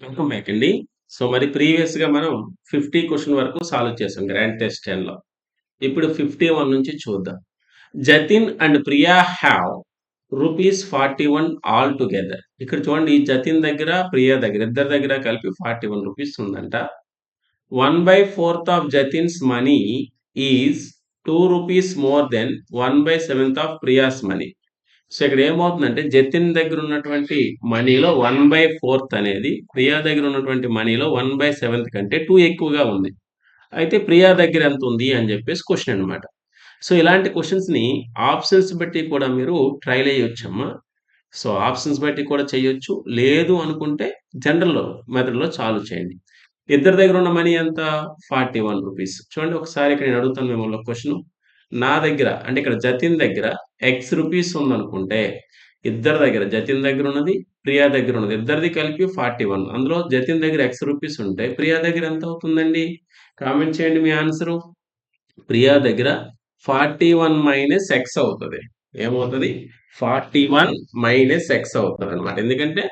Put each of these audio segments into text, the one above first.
Welcome back అండి. So, మరి ప్రీవియస్‌గా మనం ఫిఫ్టీ క్వశ్చన్ వరకు సాల్వ్ చేసాం గ్రాండ్ టెస్ట్ 10లో. ఇప్పుడు 51 నుంచి చూద్దాం. Jatin and Priya have rupees 41 all together. ఇక్కడ చూడండి జతిన్ దగ్గర, ప్రియా దగ్గర ఇద్దరి దగ్గర కలిపి 41 రూపీస్ ఉందంట. 1/4 of Jatin's money is two rupees more than 1/7 of Priya's money. So, ఇక్కడ ఏమవుతుందంటే జతిన్ దగ్గర ఉన్నటువంటి మనీలో 1/4 అనేది ప్రియా దగ్గర ఉన్నటువంటి మనీలో 1/7 కంటే టూ ఎక్కువగా ఉంది. అయితే ప్రియా దగ్గర ఎంత ఉంది అని చెప్పేసి క్వశ్చన్ అన్నమాట. సో, ఇలాంటి క్వశ్చన్స్ని ఆప్షన్స్ బట్టి కూడా మీరు ట్రైల్ ఎయొచ్చమ్మా. సో, ఆప్షన్స్ బట్టి కూడా చేయొచ్చు. లేదు అనుకుంటే జనరల్ మెథడ్‌లో చాలు చేయండి. ఇద్దరి దగ్గర ఉన్న మనీ ఎంత? 41 రూపీస్. చూడండి ఒకసారి ఇక్కడ నేను అడుగుతాను మిమ్మల్ని క్వశ్చన్ నా దగ్గర అంటే ఇక్కడ జతిన్ దగ్గర ఎక్స్ రూపీస్ ఉందనుకుంటే, ఇద్దరి దగ్గర జతిన్ దగ్గర ఉన్నది, ప్రియా దగ్గర ఉన్నది. ఇద్దరిది కలిపి 41. అందులో జతిన్ దగ్గర ఎక్స్ రూపీస్ ఉంటే, ప్రియా దగ్గర ఎంత అవుతుందండి? కామెంట్ చేయండి మీ ఆన్సరు. ప్రియా దగ్గర 41 మైనస్ ఎక్స్ అవుతుంది ఏమవుతుంది ఫార్టీ వన్ మైనస్ ఎక్స్ అవుతదనమాట. ఎందుకంటే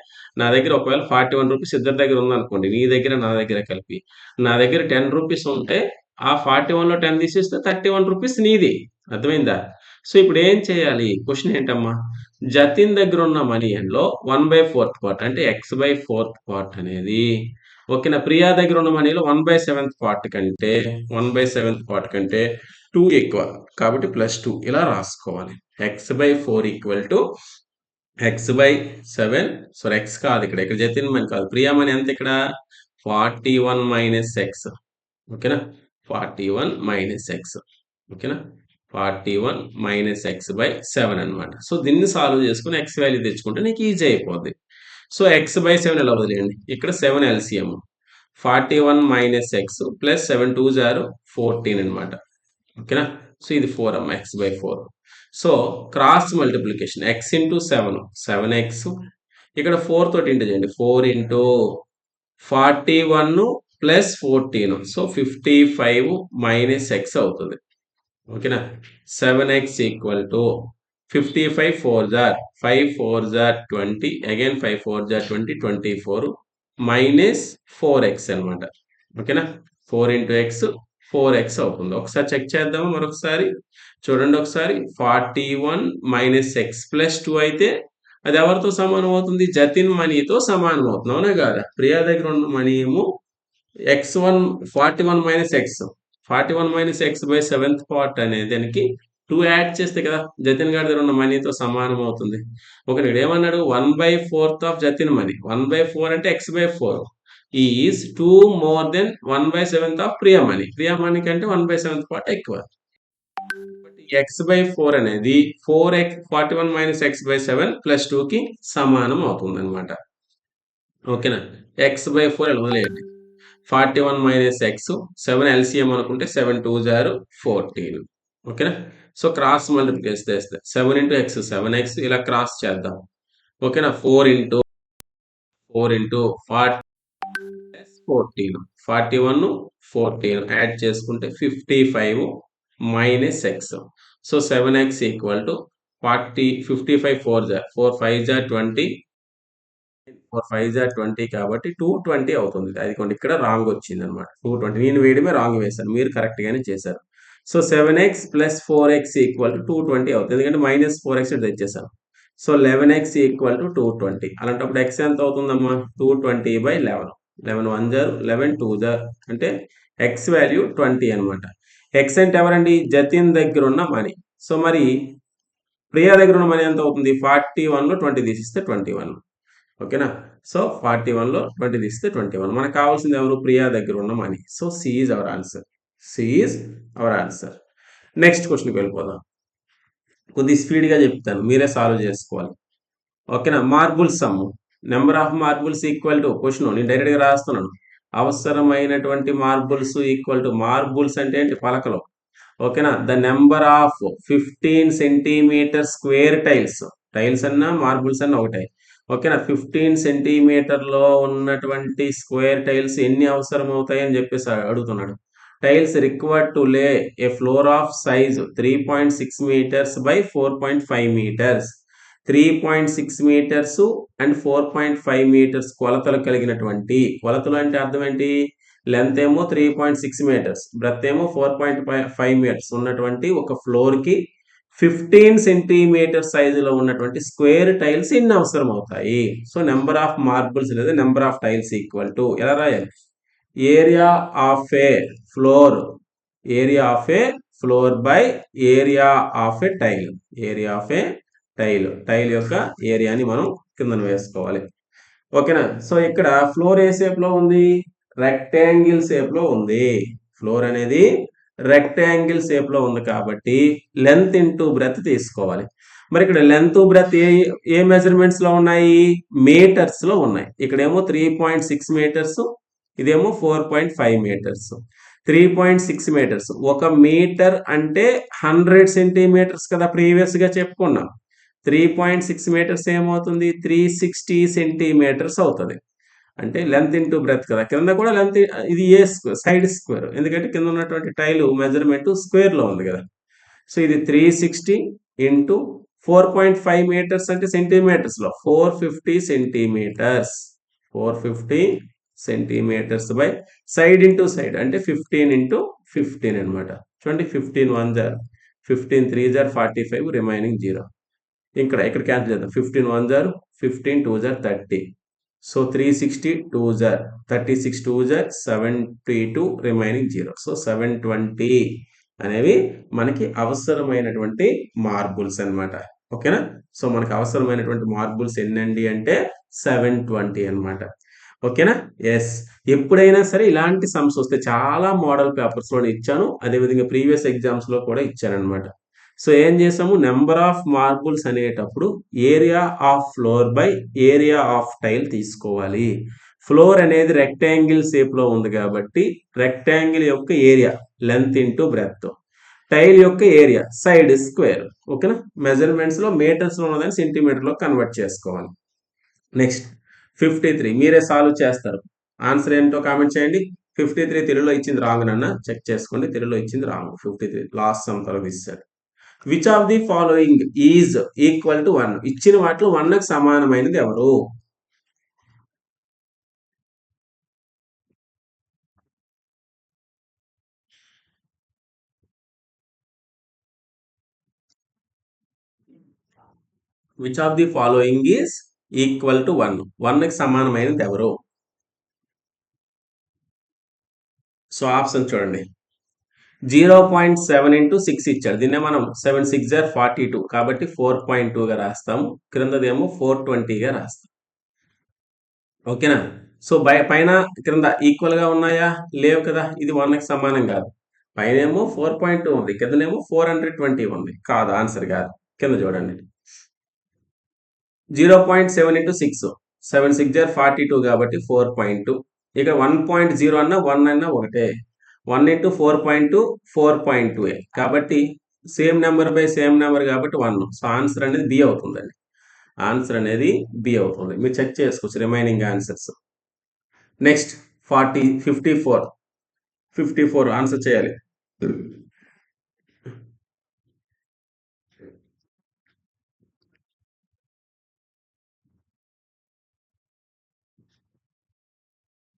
నా దగ్గర ఒకవేళ 41 రూపీస్ ఇద్దరి దగ్గర ఉందనుకోండి. నీ దగ్గర, నా దగ్గర కలిపి. నా దగ్గర 10 రూపీస్ ఉంటే ఆ 41లో 10 తీసేస్తే 31 రూపీస్ నీది. అర్థమైందా? సో, ఇప్పుడు ఏం చేయాలి? క్వశ్చన్ ఏంటమ్మా? జతిన్ దగ్గర ఉన్న మనీ అందులో వన్ బై ఫోర్త్ పార్ట్ అంటే ఎక్స్ బై ఫోర్త్ పార్ట్ అనేది ఓకేనా? ప్రియా దగ్గర ఉన్న మనీలో 1/7 పార్ట్ కంటే 1/7 పార్ట్ కంటే టూ ఎక్కువ. కాబట్టి ప్లస్ టూ ఇలా రాసుకోవాలి. X by four equal to x by seven sorry x కాదు ఇక్కడ. ఇక్కడ జతిన్ మనీ కాదు. ప్రియా మనీ ఎంత ఇక్కడ? 41 మైనస్ ఎక్స్. ఓకేనా? 41 మైనస్ ఎక్స్. ఓకేనా? 41 మైనస్ ఎక్స్ బై సెవెన్ అన్నమాట. సో, దీన్ని సాల్వ్ చేసుకుని ఎక్స్ వాల్యూ తెచ్చుకుంటే నీకు ఈజీ అయిపోద్ది. సో, ఎక్స్ బై సెవెన్ ఎలా వదిలేయండి. ఇక్కడ seven LCM. 41 minus x plus seven two జారు ఫోర్టీన్ అన్నమాట. ఓకేనా? సో, ఇది ఫోర్ అమ్మ x by four so, cross multiplication x into 7 7ఎక్స్ ఇక్కడ ఫోర్ తోటి ఇంటూ చేయండి. Four into 41 plus 14 so, 55 minus x అవుతుంది ఓకేనా? సెవెన్ ఎక్స్ ఈక్వల్ టు 55 4 జార్ 5 4 జార్ 20 అగైన్ 5 4 జార్ 20 24 మైనస్ ఫోర్ ఎక్స్ అన్నమాట. ఓకేనా? Four into x four x అవుతుంది. ఒకసారి చెక్ చేద్దాము మరొకసారి? చూడండి ఒకసారి 41 మైనస్ ఎక్స్ ప్లస్ టూ అయితే అది ఎవరితో సమానం అవుతుంది? జతిన్ మనీతో సమానం అవుతుంది. అవునా కాదా? ప్రియా దగ్గర ఉన్న మనీ ఏమో ఎక్స్1 41 minus x. 41 minus x by seventh part అనే దానికి టూ యాడ్ చేస్తే కదా జతిన్ గారి దగ్గర ఉన్న మనీతో సమానం అవుతుంది. ఓకే ఇక్కడ ఏమన్నాడు? 1/4 ఆఫ్ జతిన్ మనీ. 1/4 అంటే x by four is two more than 1/7 of Priya money. Priya money కంటే 1/7 పార్ట్ ఎక్కువ. ఎక్స్ బై ఫోర్ అనేది 4ఎక్స్ 41 minus x by seven plus టూకి సమానం అవుతుంది అనమాట ఓకేనా? ఎక్స్ బై ఫోర్ వదిలేయండి. Forty one minus x seven LCM అనుకుంటే సెవెన్ టూ జారు ఫోర్టీన్. ఓకేనా? సో క్రాస్ మల్టిప్లికేషన్ చేస్తే seven into x seven x ఇలా క్రాస్ చేద్దాం. ఓకేనా? Four into four into forty fourteen forty one fourteen. Add చేసుకుంటే fifty five minus x so seven x equal to forty fifty five four jar four five జార్ twenty 4 5 జార్ 20 కాబట్టి 220 అవుతుంది. అది అదిగోండి ఇక్కడ రాంగ్ వచ్చిందన్నమాట. 220 నేను వేయడమే రాంగ్ వేశాను. మీరు కరెక్ట్ గానే చేశారు. So, seven X plus four X equal to 220 అవుతుంది. ఎందుకంటే మైనస్ ఫోర్ ఎక్స్ తెచ్చేసాను సో, 11ఎక్స్ ఈక్వల్ టు 220 అలాంటప్పుడు ఎక్స్ ఎంత అవుతుందమ్మా? 220/11 11 1 జార్ 11 2 జార్ అంటే ఎక్స్ వాల్యూ 20 అన్నమాట. ఎక్స్ అంటే ఎవరండి? జతిన్ దగ్గర ఉన్న మనీ. సో, మరి ప్రియా దగ్గర ఉన్న మనీ ఎంత అవుతుంది? ఫార్టీ వన్లో ట్వంటీ తీసిస్తే ట్వంటీ వన్ ఓకేనా? సో, 41లో 20 తీస్తే 21 మనకు కావాల్సింది ఎవరు? ప్రియా దగ్గర ఉన్న money. So, C is our answer. C is our answer. Next క్వశ్చన్కి వెళ్ళిపోదాం. కొద్దిగా స్పీడ్‌గా చెప్తాను. మీరే సాల్వ్ చేసుకోవాలి. ఓకేనా? Marble some number of marbles equal to question నేను డైరెక్ట్‌గా రాస్తున్నాను. అవసరమైనటువంటి మార్బుల్స్ ఈక్వల్ టు మార్బుల్స్ అంటే ఏంటి? పలకలు. ఓకేనా? The number of 15 centimetre square tiles. Tiles అన్నా మార్బుల్స్ అన్నా ఒకటే. ఓకేనా? 15 సెంటీమీటర్‌లో ఉన్నటువంటి స్క్వేర్ టైల్స్ ఎన్ని అవసరం అవుతాయని చెప్పేసి అడుగుతున్నాడు. Tiles required to lay a floor of size 3.6 metres by 4.5 metres. Three point six metres and four point five metres కొలతలు కలిగినటువంటి కొలతలు అంటే అర్థం ఏంటి లెంత్ ఏమో three point six metres breadth ఏమో ఫోర్ పాయింట్ ఫైవ్ మీటర్స్ ఉన్నటువంటి ఒక ఫ్లోర్కి ఫిఫ్టీన్ సెంటీమీటర్ సైజులో ఉన్నటువంటి స్క్వేర్ టైల్స్ ఇన్ని అవసరం అవుతాయి సో నెంబర్ ఆఫ్ మార్బుల్స్ లేదా number of tiles equal to ఎలా రాయాలి? Area of a floor area of a floor by area of a tile area of a tile tile యొక్క ఏరియాని మనం కింద వేసుకోవాలి. ఓకేనా సో ఇక్కడ ఫ్లోర్ ఏ షేప్లో ఉంది? రెక్టాంగిల్ షేప్లో ఉంది. ఫ్లోర్ అనేది రెక్టాంగిల్ షేప్లో ఉంది కాబట్టి లెంత్ ఇంటూ బ్రెత్ తీసుకోవాలి. మరి ఇక్కడ లెంత్ బ్రెత్ ఏ ఏ మెజర్మెంట్స్లో ఉన్నాయి? మీటర్స్లో ఉన్నాయి. ఇక్కడేమో త్రీ పాయింట్ సిక్స్ మీటర్స్ ఇదేమో four point five metres three point six metres ఒక మీటర్ అంటే హండ్రెడ్ సెంటీమీటర్స్ కదా ప్రీవియస్గా చెప్పుకున్నాం. త్రీ పాయింట్ సిక్స్ మీటర్స్ ఏమవుతుంది? త్రీ సిక్స్టీ సెంటీమీటర్స్ అవుతుంది. అంటే లెంత్ ఇంటూ బ్రెత్ కదా. కింద కూడా లెంత్ ఇది ఏ స్క్వేర్ సైడ్ స్క్వేర్ ఎందుకంటే కింద ఉన్నటువంటి టైల్ మెజర్మెంట్ స్క్వేర్లో ఉంది కదా. సో ఇది three sixty into four point five metres అంటే సెంటీమీటర్స్లో four fifty centimetres four fifty centimetres by side into side అంటే ఫిఫ్టీన్ ఇంటూ ఫిఫ్టీన్ అనమాట చూడండి ఫిఫ్టీన్ వన్ జార్ ఫిఫ్టీన్ త్రీ జార్ ఫార్టీ ఫైవ్ రిమైనింగ్ జీరో ఇక్కడ ఇక్కడ క్యాన్సిల్ చేద్దాం. ఫిఫ్టీన్ వన్ జార్ fifteen two jar thirty so three sixty two jar thirty six two jar seventy two remaining zero so seven twenty అనేవి మనకి అవసరమైనటువంటి marbles అన్నమాట. ఓకేనా సో మనకి అవసరమైనటువంటి మార్బుల్స్ ఎన్నండి అంటే సెవెన్ ట్వంటీ అనమాట ఓకేనా ఎస్ ఎప్పుడైనా సరే ఇలాంటి సమ్స్ వస్తే చాలా మోడల్ పేపర్స్లో ఇచ్చాను. అదేవిధంగా ప్రీవియస్ ఎగ్జామ్స్లో కూడా ఇచ్చాను అనమాట సో ఏం చేసాము? నెంబర్ ఆఫ్ మార్బుల్స్ అనేటప్పుడు area of floor by area of tile తీసుకోవాలి. ఫ్లోర్ అనేది రెక్టాంగిల్ షేప్లో ఉంది కాబట్టి రెక్టాంగిల్ యొక్క area length into breadth tile యొక్క ఏరియా సైడ్ స్క్వేర్ ఓకేనా మెజర్మెంట్స్లో మీటర్స్లో మీటర్స్లో ఉన్నదాన్ని కన్వర్ట్ చేసుకోవాలి. నెక్స్ట్ ఫిఫ్టీ త్రీ మీరే సాల్వ్ చేస్తారు. ఆన్సర్ ఏంటో కామెంట్ చేయండి. ఫిఫ్టీ త్రీ తెలుగులో ఇచ్చింది రాంగ్ నన్న. చెక్ చేసుకోండి. తెలుగులో ఇచ్చింది wrong fifty three last sum తర్వాత ఇస్తారు which of the following is equal to one ఇచ్చిన వాటిలో వన్కి సమానమైనది ఎవరు? Which of the following is equal to one వన్కి సమానమైనది ఎవరు? సో ఆప్షన్ చూడండి. Zero point seven into six ఇచ్చాడు దీన్నే మనం సెవెన్ సిక్స్ జార్ ఫార్టీ టూ కాబట్టి ఫోర్ పాయింట్ టూగా రాస్తాం. క్రిందదేమో ఫోర్ ట్వంటీగా రాస్తాం. ఓకేనా? సో బై పైన క్రింద ఈక్వల్గా ఉన్నాయా? లేవు కదా? ఇది వన్కి సమానం కాదు. పైన ఏమో ఫోర్ పాయింట్ టూ ఉంది. కిందనేమో ఫోర్ హండ్రెడ్ ట్వంటీ ఉంది. కాదు ఆన్సర్ కాదు. కింద చూడండి. Zero point seven into six. Seven six jar forty two కాబట్టి ఫోర్ పాయింట్ టూ. ఇక్కడ వన్ పాయింట్ జీరో అన్నా వన్ అన్న ఒకటే. One into four point two four point two A. కాబట్టి same number by same number కాబట్టి one. So answer అనేది B అవుతుందండి. Answer అనేది బి అవుతుంది. మీరు చెక్ చేసుకోవచ్చు remaining answers. Next forty fifty four. Fifty four answer చేయాలి.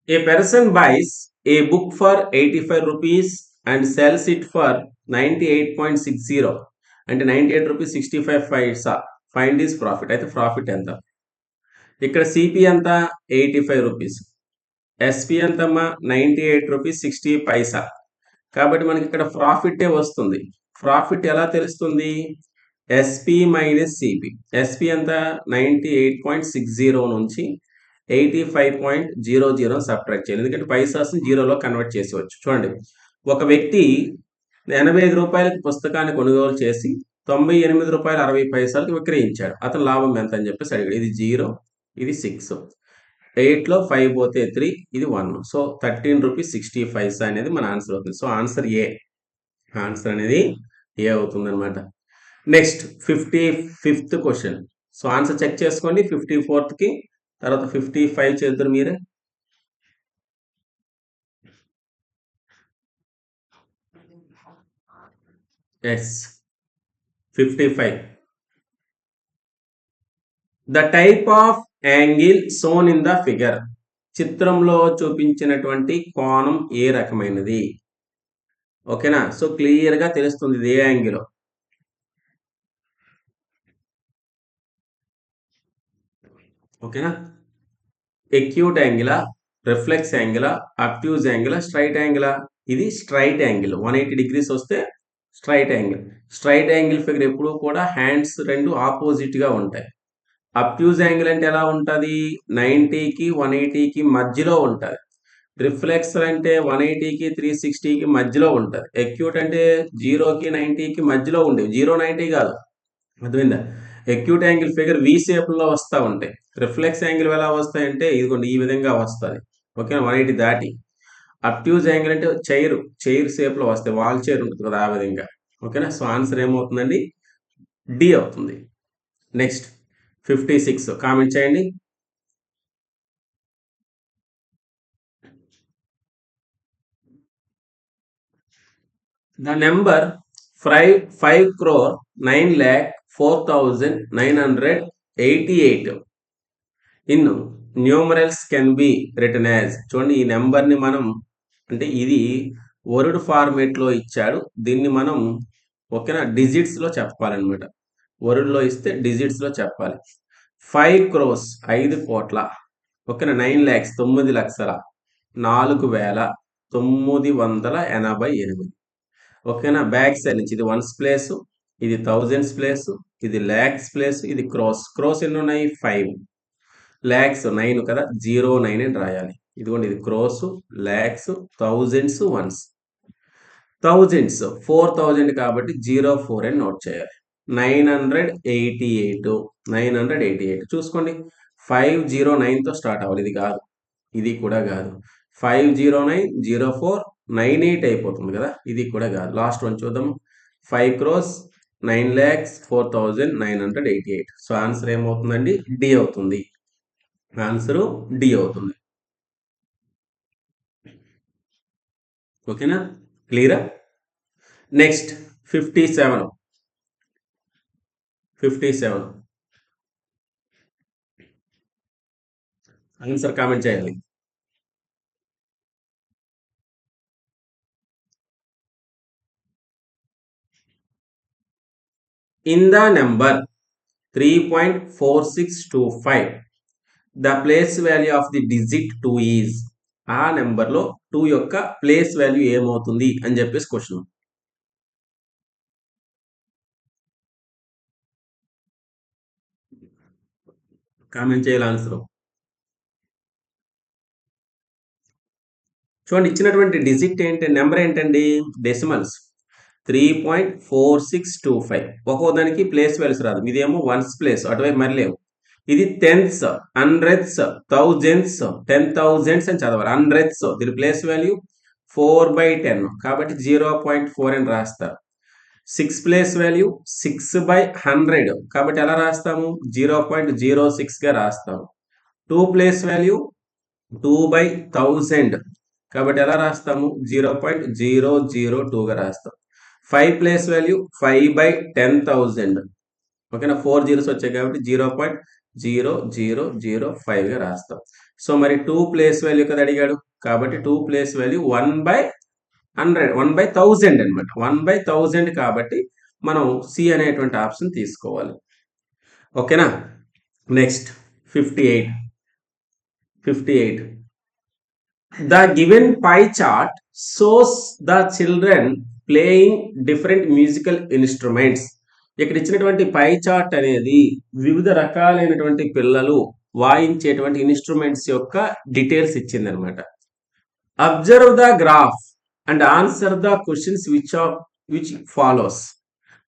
A person buys a book for 85 rupees and sells it for 98.60 అంటే 98 rupees sixty five paisa find his profit అయితే profit ఎంత? ఇక్కడ CP ఎంత? Eighty five rupees SP ఎంతమ్మా? Ninety eight rupees sixty paisa కాబట్టి మనకి ఇక్కడ ప్రాఫిటే వస్తుంది. ప్రాఫిట్ ఎలా తెలుస్తుంది? ఎస్పి మైనస్ సిపి ఎస్పి ఎంత? Ninety eight point six zero నుంచి eighty five point zero zero subtract చేయాలి ఎందుకంటే పైసాస్ని జీరోలో కన్వర్ట్ చేసేవచ్చు. చూడండి. ఒక వ్యక్తి ఎనభై ఐదు రూపాయలకి పుస్తకాన్ని కొనుగోలు చేసి తొంభై ఎనిమిది రూపాయలు అరవై పైసలకి విక్రయించాడు. అతను లాభం ఎంత అని చెప్పేసి అడిగాడు. ఇది జీరో ఇది సిక్స్. ఎయిట్లో ఫైవ్ పోతే త్రీ ఇది one. So thirteen rupees sixty five అనేది మన ఆన్సర్ అవుతుంది. సో ఆన్సర్ ఏ? ఆన్సర్ అనేది ఏ అవుతుంది అనమాట next fifty fifth question. So answer check చేసుకోండి. ఫిఫ్టీ ఫోర్త్కి తర్వాత ఫిఫ్టీ ఫైవ్ చేద్దరు మీరే. Yes fifty five the type of angle shown in the figure చిత్రంలో చూపించినటువంటి కోణం ఏ రకమైనది? ఓకేనా సో క్లియర్గా తెలుస్తుంది ఇది ఏ యాంగిలో ఓకేనా? ఎక్యూట్ యాంగిలా రిఫ్లెక్స్ యాంగిలా అక్యూజ్ యాంగిలా స్ట్రైట్ యాంగిలా ఇది straight angle one eighty degrees వస్తే straight angle straight angle figure ఎప్పుడు కూడా హ్యాండ్స్ రెండు ఆపోజిట్గా ఉంటాయి. అప్యూజ్ యాంగిల్ అంటే ఎలా ఉంటుంది? నైంటీకి వన్ ఎయిటీకి మధ్యలో ఉంటుంది. రిఫ్లెక్స్ అంటే వన్ ఎయిటీకి త్రీ సిక్స్టీకి మధ్యలో ఉంటుంది. ఎక్యూట్ అంటే జీరోకి నైంటీకి మధ్యలో ఉండేవి. జీరో నైంటీ కాదు. అర్థమైందా? ఎక్యూట్ యాంగిల్ ఫిగర్ వి షేప్లో వస్తూ ఉంటాయి. రిఫ్లెక్స్ యాంగిల్ ఎలా వస్తాయంటే ఇదిగోండి ఈ విధంగా వస్తుంది. ఓకేనా వన్ ఎయిటీ దాటి. అప్ట్యూజ్ యాంగిల్ అంటే చైర్ చైర్ షేప్లో వస్తాయి. వాల్ చైర్ ఉంటుంది కదా ఆ విధంగా. ఓకేనా సో ఆన్సర్ ఏమవుతుందండి? డి అవుతుంది. నెక్స్ట్ ఫిఫ్టీ సిక్స్ కామెంట్ చేయండి. The number five five crore nine lakh four thousand nine hundred eighty eight in numerals can be written as చూడండి ఈ నెంబర్ని మనం అంటే ఇది వర్డ్ ఫార్మేట్లో ఇచ్చాడు. దీన్ని మనం ఓకేనా డిజిట్స్లో చెప్పాలన్నమాట. వరుడ్లో ఇస్తే డిజిట్స్లో చెప్పాలి. ఫైవ్ క్రోస్ ఐదు కోట్ల. ఓకేనా నైన్ ల్యాక్స్ తొమ్మిది లక్షల. నాలుగు వేల తొమ్మిది వందల ఎనభై ఎనిమిది. ఓకేనా? బ్యాక్ సైడ్ నుంచి ఇది వన్స్ ప్లేస్ ఇది థౌజండ్స్ ప్లేస్ ఇది ల్యాక్స్ ప్లేస్ ఇది క్రోస్ క్రోస్ ఎన్ని ఉన్నాయి ఫైవ్ ల్యాక్స్ నైన్ కదా? జీరో నైన్ అని రాయాలి. ఇదిగోండి ఇది crores lakhs thousands ones thousands four thousand కాబట్టి జీరో ఫోర్ అని నోట్ చేయాలి. Nine hundred eighty eight nine hundred eighty eight చూసుకోండి ఫైవ్ జీరో నైన్తో స్టార్ట్ అవ్వాలి. ఇది కాదు. ఇది కూడా కాదు. Five zero nine zero four nine eight అయిపోతుంది కదా? ఇది కూడా కాదు. లాస్ట్ వన్ చూద్దాం. Five crores nine lakhs four thousand nine hundred eighty eight. So answer ఏమవుతుందండి? డి అవుతుంది. ఆన్సరు డి అవుతుంది. ఓకేనా? క్లియరా? Next fifty seven. Fifty seven. Answer comment చేయాలి. In the number 3.4625 the place value of the digit 2 is ఆ నెంబర్లో two యొక్క place value ఏమవుతుంది అని చెప్పేసి క్వశ్చన్ కామెంట్ చేయాలి ఆన్సర్ చూడండి ఇచ్చినటువంటి డిజిట్ ఏంటి నెంబర్ ఏంటండి? Decimals three point four six two five ఒక్కో దానికి ప్లేస్ వాల్యూస్ రాదు. ఇదేమో వన్స్ ప్లేస్ అటువైపు మరి లేవు. ఇది tens hundreds thousands ten thousands అని చదవాలి. హండ్రెడ్స్ దీని place value four by ten కాబట్టి జీరో పాయింట్ ఫోర్ అని రాస్తారు. Six place value six by hundred కాబట్టి ఎలా రాస్తాము? జీరో పాయింట్ జీరో సిక్స్గా రాస్తాము. Two place value two by thousand కాబట్టి ఎలా రాస్తాము? జీరో పాయింట్ జీరో జీరో టూగా రాస్తాం. Five place value five by ten thousand ఓకేనా ఫోర్ జీరోస్ వచ్చాయి కాబట్టి zero point zero zero zero ఫైవ్గా రాస్తాం. సో మరి టూ ప్లేస్ వాల్యూ కదా అడిగాడు? కాబట్టి two place value one by hundred one by thousand అనమాట వన్ బై థౌజండ్ కాబట్టి మనం సి అనేటువంటి ఆప్షన్ తీసుకోవాలి. ఓకేనా next fifty eight fifty eight the given pie chart shows the children playing different musical instruments ఇక్కడ ఇచ్చినటువంటి పై చార్ట్ అనేది వివిధ రకాలైనటువంటి పిల్లలు వాయించేటువంటి ఇన్స్ట్రుమెంట్స్ యొక్క డీటెయిల్స్ ఇచ్చింది అనమాట observe the graph and answer the questions which of which follows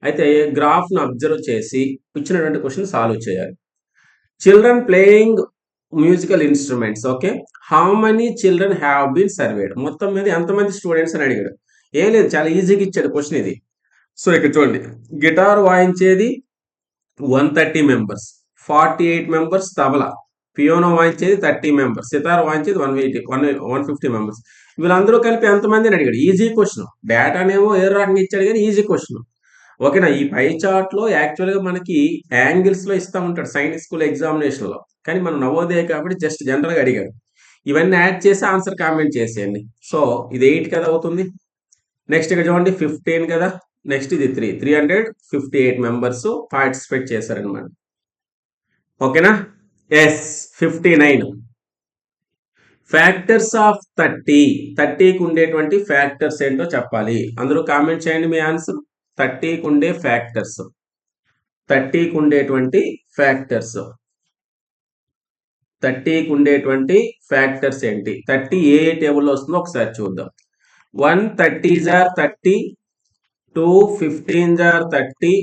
అయితే గ్రాఫ్ను అబ్జర్వ్ చేసి ఇచ్చినటువంటి క్వశ్చన్ సాల్వ్ చేయాలి. Children playing musical instruments okay how many children have been surveyed మొత్తం మీద ఎంతమంది స్టూడెంట్స్ అని అడిగాడు? ఏం లేదు చాలా ఈజీగా ఇచ్చాడు క్వశ్చన్ ఇది. సో ఇక్కడ చూడండి. Guitar వాయించేది one thirty members forty eight members tabla. Piano వాయించేది thirty members sitar వాయించేది one eighty one one fifty members వీళ్ళందరూ కలిపి ఎంతమంది అని అడిగాడు. ఈజీ క్వశ్చన్ డేటానేమో ఏ రకంగా ఇచ్చాడు కానీ ఈజీ క్వశ్చన్ ఓకేనా? ఈ పై చార్ట్లో లో యాక్చువల్గా మనకి యాంగిల్స్లో ఇస్తా ఉంటాడు సైన్స్ స్కూల్ ఎగ్జామినేషన్లో. కానీ మనం నవోదయ కాబట్టి జస్ట్ జనరల్గా అడిగాడు. ఇవన్నీ యాడ్ చేసి ఆన్సర్ కామెంట్ చేసేయండి. సో ఇది ఎయిట్ కదా అవుతుంది? నెక్స్ట్ ఇక్కడ చూడండి ఫిఫ్టీన్ కదా. నెక్స్ట్ ఇది three three hundred fifty eight members participate చేశారనమాట ఓకేనా? Yes fifty nine factors of thirty థర్టీకి ఉండేటువంటి ఫ్యాక్టర్స్ ఏంటో చెప్పాలి. అందరూ కామెంట్ చేయండి మీ ఆన్సర్ థర్టీకి ఉండే ఫ్యాక్టర్స్ థర్టీకి ఉండేటువంటి ఫ్యాక్టర్స్ థర్టీకి ఉండేటువంటి ఫ్యాక్టర్స్ ఏంటి? థర్టీ ఏ టేబుల్లో వస్తుందో ఒకసారి చూద్దాం. వన్ థర్టీ జార్ థర్టీ టూ ఫిఫ్టీన్ జార్ థర్టీ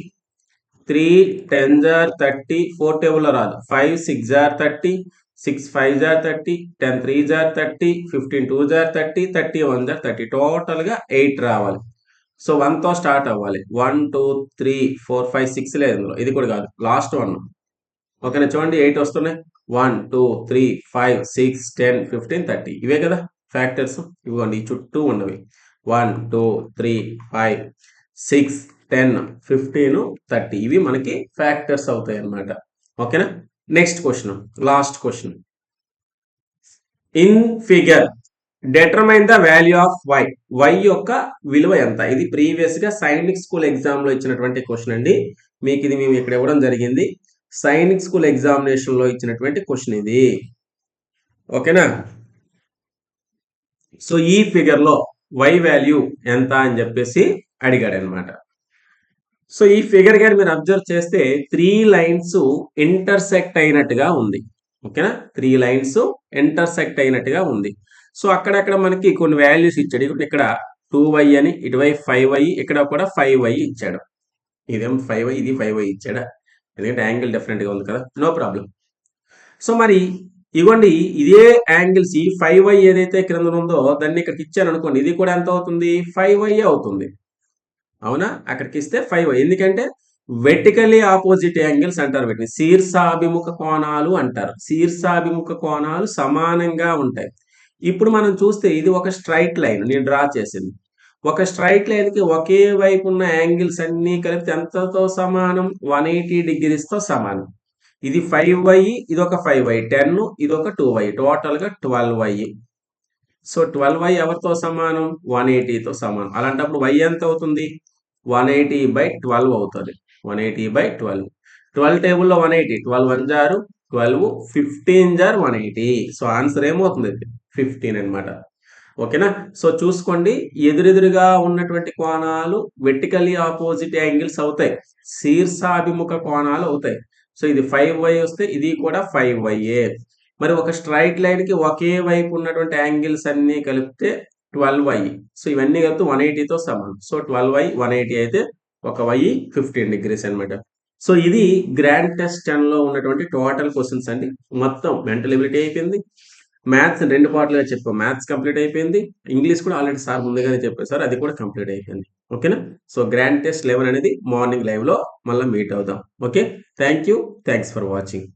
త్రీ టెన్ జార్ థర్టీ ఫోర్ టేబుల్లో రాదు ఫైవ్ సిక్స్ జార్ థర్టీ సిక్స్ ఫైవ్ జార్ థర్టీ టెన్ త్రీ జార్ థర్టీ ఫిఫ్టీన్ టూ జార్ థర్టీ థర్టీ వన్ జార్ థర్టీ టోటల్గా ఎయిట్ రావాలి సో వన్తో స్టార్ట్ అవ్వాలి one two three four five six లేదు ఇందులో ఇది కూడా కాదు లాస్ట్ వన్ ఓకేనా చూడండి ఎయిట్ వస్తున్నాయి one two three five six ten fifteen thirty ఇవే కదా ఫ్యాక్టర్స్ ఇవ్వండి చుట్టూ ఉన్నవి. One two three five six ten fifteen thirty ఇవి మనకి ఫ్యాక్టర్స్ అవుతాయి అన్నమాట ఓకేనా next question last question in figure determine the value of y y యొక్క విలువ ఎంత? ఇది ప్రీవియస్గా సైనిక్ స్కూల్ ఎగ్జామ్లో ఇచ్చినటువంటి క్వశ్చన్ అండి. మీకు ఇది మేము ఇక్కడ ఇవ్వడం జరిగింది. సైనిక్ స్కూల్ ఎగ్జామినేషన్లో ఇచ్చినటువంటి క్వశ్చన్ ఇది. ఓకేనా సో ఈ ఫిగర్లో వై వాల్యూ ఎంత అని చెప్పేసి అడిగాడు అనమాట సో ఈ ఫిగర్ గారు మీరు అబ్జర్వ్ చేస్తే త్రీ లైన్స్ ఇంటర్సెక్ట్ అయినట్టుగా ఉంది. ఓకేనా త్రీ లైన్స్ ఇంటర్సెక్ట్ అయినట్టుగా ఉంది. సో అక్కడక్కడ మనకి కొన్ని వాల్యూస్ ఇచ్చాడు. ఇక్కడ టూ వై అని ఇటువైపు ఫైవ్ వై ఇక్కడ కూడా ఫైవ్ వై ఇచ్చాడు. ఇదేం ఫైవ్ వై ఇది ఫైవ్ వై ఇచ్చాడా? ఎందుకంటే యాంగిల్ డిఫరెంట్గా ఉంది కదా? నో ప్రాబ్లం సో మరి ఇవ్వండి ఇదే యాంగిల్స్ ఈ ఫైవ్ వై ఏదైతే క్రింద ఉందో దాన్ని ఇక్కడికి ఇచ్చాను అనుకోండి ఇది కూడా ఎంత అవుతుంది? ఫైవ్ వై అవుతుంది. అవునా? అక్కడికి ఇస్తే ఫైవ్ ఎందుకంటే వెటికలీ ఆపోజిట్ యాంగిల్స్ అంటారు వీటిని. శీర్షాభిముఖ కోణాలు అంటారు. శీర్షాభిముఖ కోణాలు సమానంగా ఉంటాయి. ఇప్పుడు మనం చూస్తే ఇది ఒక స్ట్రైట్ లైన్ నేను డ్రా చేసింది. ఒక స్ట్రైట్ లైన్కి ఒకే వైపు ఉన్న యాంగిల్స్ అన్ని కలిపితే ఎంతతో సమానం? వన్ ఎయిటీ డిగ్రీస్తో సమానం. ఇది ఫైవ్ వై ఇది ఒక ఫైవ్ వై టెన్ ఇది ఒక టూ వై టోటల్గా twelve y so twelve y ఎవరితో సమానం? వన్ ఎయిటీతో సమానం. అలాంటప్పుడు వై ఎంత అవుతుంది? వన్ ఎయిటీ బై ట్వెల్వ్ అవుతుంది. One eighty by twelve twelve టేబుల్లో వన్ ఎయిటీ ట్వెల్వ్ వన్ జారు ట్వెల్వ్ ఫిఫ్టీన్ జార్ వన్ ఎయిటీ సో ఆన్సర్ ఏమవుతుంది? ఫిఫ్టీన్ అనమాట ఓకేనా? సో చూసుకోండి. ఎదురెదురుగా ఉన్నటువంటి కోణాలు వెర్టికల్లీ ఆపోజిట్ యాంగిల్స్ అవుతాయి. శీర్షాభిముఖ కోణాలు అవుతాయి. సో ఇది ఫైవ్ వై వస్తే ఇది కూడా ఫైవ్ వైఏ మరి ఒక స్ట్రైట్ లైన్కి ఒకే వైపు ఉన్నటువంటి యాంగిల్స్ అన్ని కలిపితే ట్వెల్వ్ వై సో ఇవన్నీ కలిపితే వన్ ఎయిటీతో సమానం. So twelve I one eighty అయితే ఒక వై ఫిఫ్టీన్ డిగ్రీస్ అనమాట సో ఇది గ్రాండ్ టెస్ట్ టెన్లో ఉన్నటువంటి టోటల్ క్వశ్చన్స్ అండి. మొత్తం మెంటల్ ఎబిలిటీ అయిపోయింది. మ్యాథ్స్ రెండు పార్ట్లుగా చెప్పాం. మ్యాథ్స్ కంప్లీట్ అయిపోయింది. ఇంగ్లీష్ కూడా ఆల్రెడీ సార్ ముందుగానే చెప్పారు. అది కూడా కంప్లీట్ అయిపోయింది. ఓకేనా? సో గ్రాండ్ టెస్ట్ లెవెన్ అనేది మార్నింగ్ లైవ్లో మళ్ళీ మీట్ అవుదాం. Okay? Thank you thanks for watching.